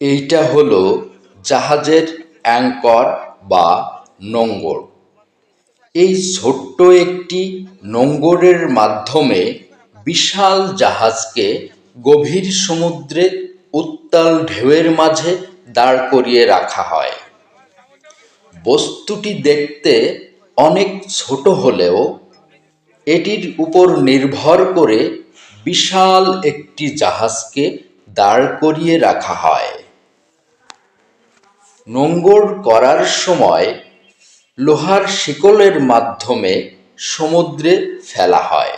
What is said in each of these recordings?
এইটা হলো জাহাজের অ্যাঙ্কর বা নোঙর এই ছোট্ট একটি নোঙরের মাধ্যমে বিশাল জাহাজকে গভীর সমুদ্রে উত্তাল ঢেউয়ের মাঝে দাঁড় করিয়ে রাখা হয়। বস্তুটি দেখতে অনেক ছোট হলেও এটির উপর নির্ভর করে বিশাল একটি জাহাজকে দাঁড় করিয়ে রাখা হয়। নোঙর করার সময় লোহার শিকলের মাধ্যমে সমুদ্রে ফেলা হয়।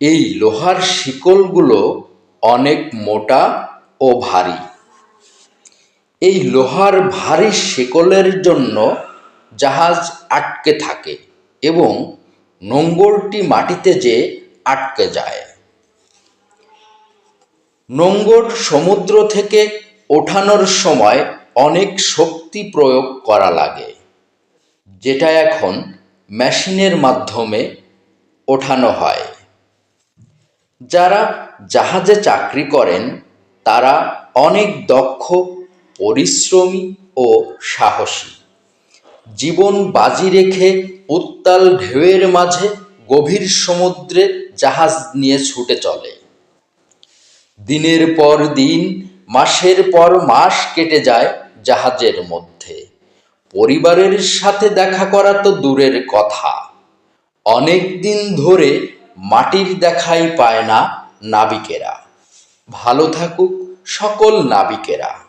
এই লোহার শিকলগুলো অনেক মোটা ও ভারী। এই লোহার ভারী শিকলের জন্য জাহাজ আটকে থাকে এবং নোঙ্গরটি মাটিতে যে আটকে যায়। নোঙ্গর সমুদ্র থেকে ওঠানোর সময় অনেক শক্তি প্রয়োগ করা লাগে, যেটা এখন মেশিনের মাধ্যমে ওঠানো হয়। যারা জাহাজে চাকরি করেন, তারা অনেক দক্ষ, পরিশ্রমী ও সাহসী। জীবন বাজি রেখে উত্তাল ঢেউয়ের মাঝে গভীর সমুদ্রে জাহাজ নিয়ে ছুটে চলে। দিনের পর দিন, মাসের পর মাস কেটে যায় জাহাজের মধ্যে। পরিবারের সাথে দেখা করা তো দূরের কথা। অনেক দিন ধরে মাটির দেখাই পায় না নাবিকেরা। ভালো থাকুক সকল নাবিকেরা।